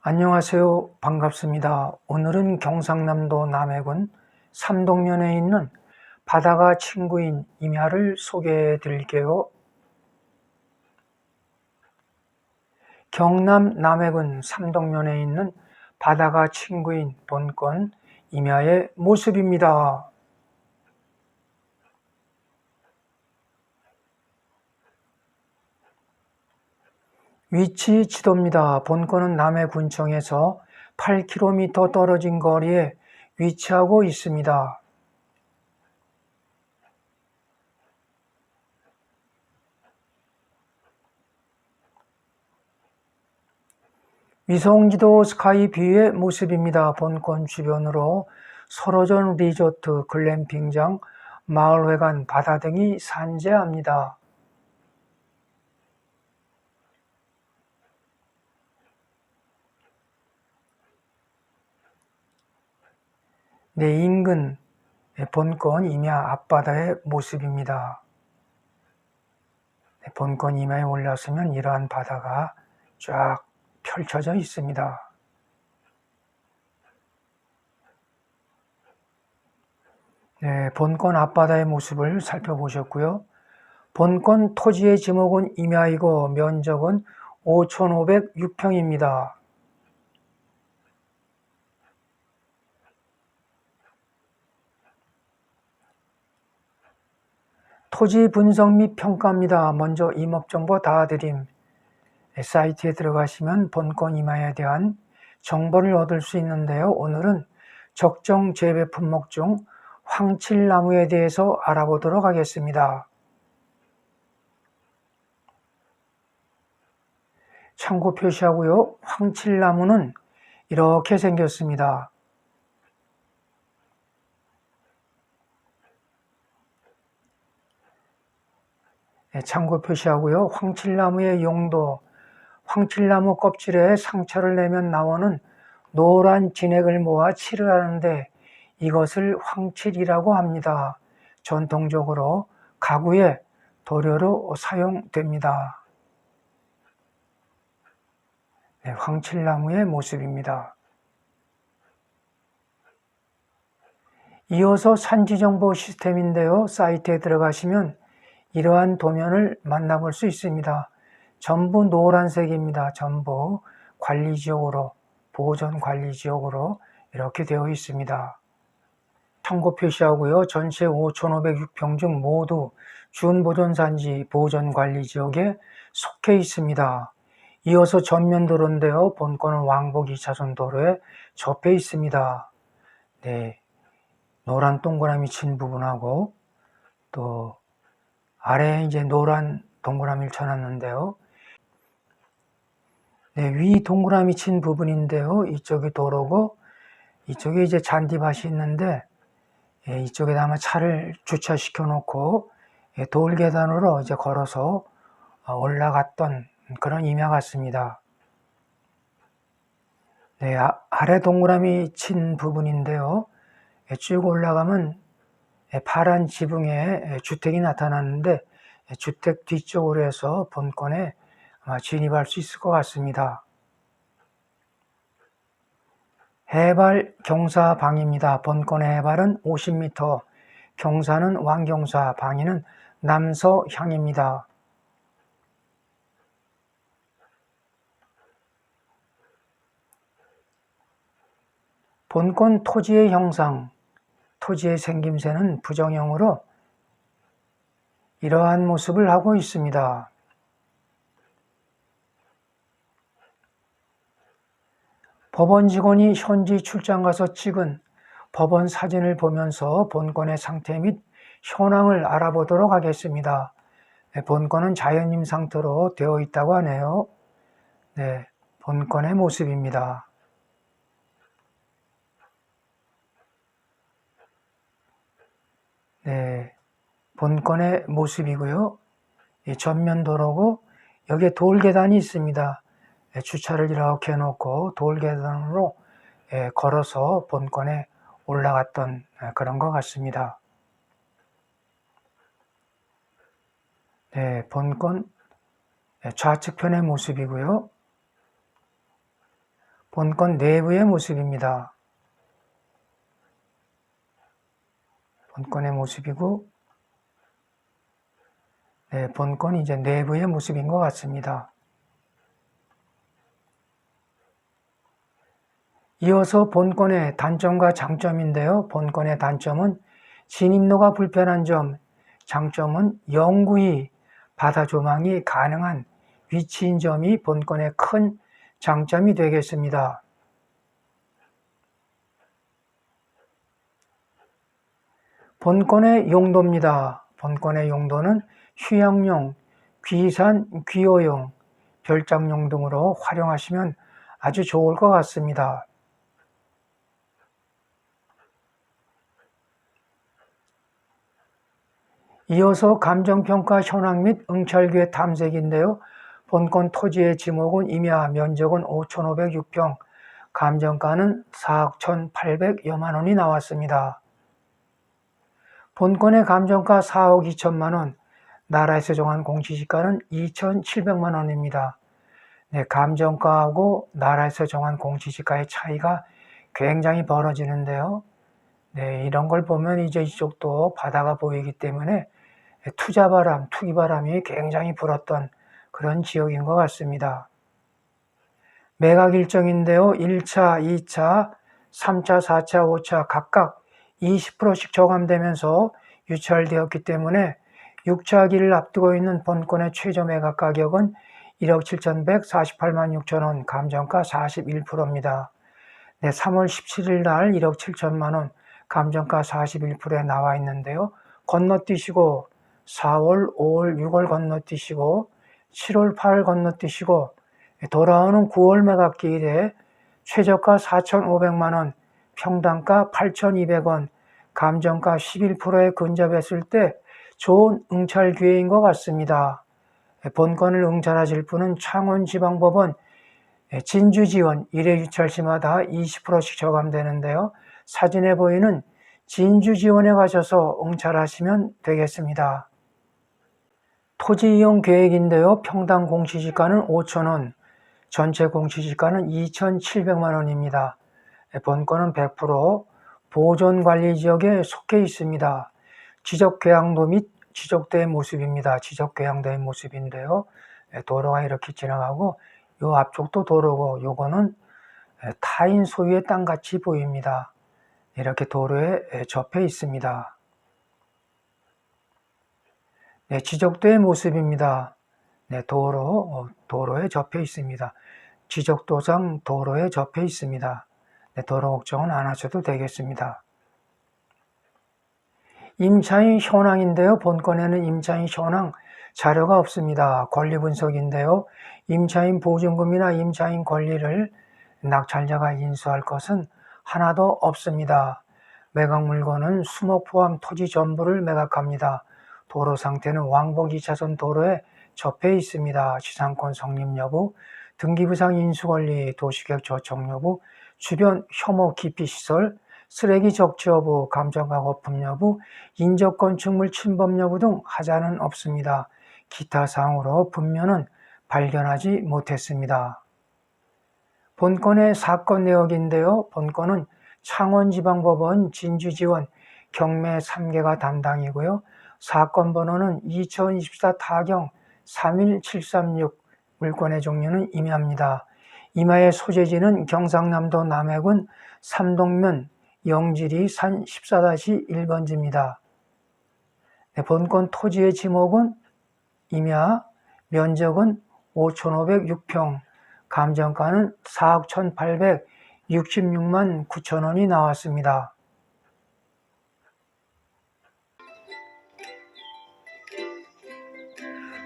안녕하세요. 반갑습니다. 오늘은 경상남도 남해군 삼동면에 있는 바다가 친구인 임야를 소개해 드릴게요. 경남 남해군 삼동면에 있는 바다가 친구인 본권 임야의 모습입니다. 위치 지도입니다. 본권은 남해군청에서 8km 떨어진 거리에 위치하고 있습니다. 위성지도 스카이뷰의 모습입니다. 본권 주변으로 서로전 리조트, 글램핑장, 마을회관, 바다 등이 산재합니다. 내 인근 본권 임야 앞바다의 모습입니다. 본권 임야에 올라서면 이러한 바다가 쫙 펼쳐져 있습니다. 네, 본권 앞바다의 모습을 살펴보셨고요. 본권 토지의 지목은 임야이고 면적은 5,506평입니다. 토지 분석 및 평가입니다. 먼저 임업정보 다 드림. 사이트에 들어가시면 본권 임야에 대한 정보를 얻을 수 있는데요. 오늘은 적정 재배 품목 중 황칠나무에 대해서 알아보도록 하겠습니다. 참고 표시하고요. 황칠나무는 이렇게 생겼습니다. 참고 표시하고요. 황칠나무의 용도, 황칠나무 껍질에 상처를 내면 나오는 노란 진액을 모아 칠을 하는데 이것을 황칠이라고 합니다. 전통적으로 가구의 도료로 사용됩니다. 네, 황칠나무의 모습입니다. 이어서 산지정보 시스템인데요. 사이트에 들어가시면 이러한 도면을 만나볼 수 있습니다. 전부 노란색입니다. 전부 관리지역으로 보존관리지역으로 이렇게 되어 있습니다. 참고 표시하고요. 전체 5,506평 중 모두 준보존산지 보존관리지역에 속해 있습니다. 이어서 전면도로인데요. 본권은 왕복 2차선 도로에 접해 있습니다. 네, 노란 동그라미 친 부분하고 또 아래에 이제 노란 동그라미를 쳐놨는데요. 네, 위 동그라미 친 부분인데요. 이쪽이 도로고 이쪽에 이제 잔디밭이 있는데 예, 이쪽에다 아마 차를 주차시켜 놓고 예, 돌 계단으로 이제 걸어서 어, 올라갔던 그런 임야 같습니다. 네, 아, 아래 동그라미 친 부분인데요. 예, 쭉 올라가면 예, 파란 지붕에 예, 주택이 나타났는데 예, 주택 뒤쪽으로 해서 본권에 진입할 수 있을 것 같습니다. 해발 경사 방입니다. 본권의 해발은 50m, 경사는 왕경사, 방위는 남서향입니다. 본권 토지의 형상, 토지의 생김새는 부정형으로 이러한 모습을 하고 있습니다. 법원 직원이 현지 출장 가서 찍은 법원 사진을 보면서 본권의 상태 및 현황을 알아보도록 하겠습니다. 네, 본권은 자연임 상태로 되어 있다고 하네요. 네, 본권의 모습입니다. 네, 본권의 모습이고요. 예, 전면 도로고 여기에 돌계단이 있습니다. 예, 주차를 이렇게 해놓고 돌계단으로 예, 걸어서 본권에 올라갔던 예, 그런 것 같습니다. 네, 본권 예, 좌측편의 모습이고요. 본권 내부의 모습입니다. 본건의 모습이고, 네, 본건 이제 내부의 모습인 것 같습니다. 이어서 본건의 단점과 장점인데요. 본건의 단점은 진입로가 불편한 점, 장점은 영구히 바다 조망이 가능한 위치인 점이 본건의 큰 장점이 되겠습니다. 본건의 용도입니다. 본건의 용도는 휴양용, 귀산, 귀호용, 별장용 등으로 활용하시면 아주 좋을 것 같습니다. 이어서 감정평가 현황 및 응찰기의 탐색인데요. 본건 토지의 지목은 임야 면적은 5,506평, 감정가는 4억 1,800여만 원이 나왔습니다. 본건의 감정가 4억 2천만 원, 나라에서 정한 공시지가는 2,700만 원입니다. 네, 감정가하고 나라에서 정한 공시지가의 차이가 굉장히 벌어지는데요. 네, 이런 걸 보면 이제 이쪽도 바다가 보이기 때문에 투자 바람, 투기 바람이 굉장히 불었던 그런 지역인 것 같습니다. 매각 일정인데요. 1차, 2차, 3차, 4차, 5차 각각 20%씩 저감되면서 유찰되었기 때문에 6차기를 앞두고 있는 본권의 최저 매각 가격은 1억 7,148만 6천 원, 감정가 41%입니다. 네, 3월 17일 날 1억 7천만 원, 감정가 41%에 나와 있는데요. 건너뛰시고 4월, 5월, 6월 건너뛰시고 7월, 8월 건너뛰시고 돌아오는 9월 매각기일에 최저가 4,500만원, 평당가 8,200원, 감정가 11%에 근접했을 때 좋은 응찰 기회인 것 같습니다. 본건을 응찰하실 분은 창원지방법원 진주지원 1회 유찰시마다 20%씩 저감되는데요. 사진에 보이는 진주지원에 가셔서 응찰하시면 되겠습니다. 토지 이용 계획인데요. 평당 공시지가는 5천원, 전체 공시지가는 2,700만 원입니다. 본건은 100% 보존관리지역에 속해 있습니다. 지적궤양도 및 지적대의 모습입니다. 지적궤양도의 모습인데요. 도로가 이렇게 지나가고 요 앞쪽도 도로고 요거는 타인 소유의 땅같이 보입니다. 이렇게 도로에 접해 있습니다. 네, 지적도의 모습입니다. 네, 도로, 어, 도로에 접해 있습니다. 지적도상 도로에 접해 있습니다. 네, 도로 걱정은 안 하셔도 되겠습니다. 임차인 현황인데요. 본건에는 임차인 현황 자료가 없습니다. 권리 분석인데요. 임차인 보증금이나 임차인 권리를 낙찰자가 인수할 것은 하나도 없습니다. 매각 물건은 수목 포함 토지 전부를 매각합니다. 도로 상태는 왕복 2차선 도로에 접해 있습니다. 지상권 성립 여부, 등기부상 인수 권리, 도시계획 조정 여부, 주변 혐오 기피 시설, 쓰레기 적치 여부, 감정가 거품 여부, 인적 건축물 침범 여부 등 하자는 없습니다. 기타 사항으로 분면은 발견하지 못했습니다. 본건의 사건 내역인데요. 본건은 창원지방법원 진주지원 경매 3개가 담당이고요. 사건 번호는 2024 타경 31736 물건의 종류는 임야입니다. 임야의 소재지는 경상남도 남해군 삼동면 영지리 산 14-1번지입니다. 네, 본건 토지의 지목은 임야, 면적은 5,506평, 감정가는 4억 1,866만 9천 원이 나왔습니다.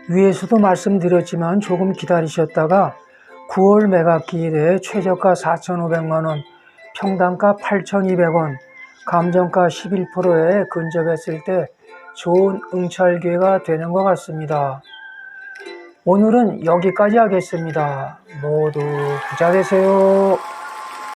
위에서도 말씀드렸지만 조금 기다리셨다가 9월 매각 기일에 최저가 4,500만원, 평당가 8,200원, 감정가 11%에 근접했을 때 좋은 응찰 기회가 되는 것 같습니다. 오늘은 여기까지 하겠습니다. 모두 부자 되세요.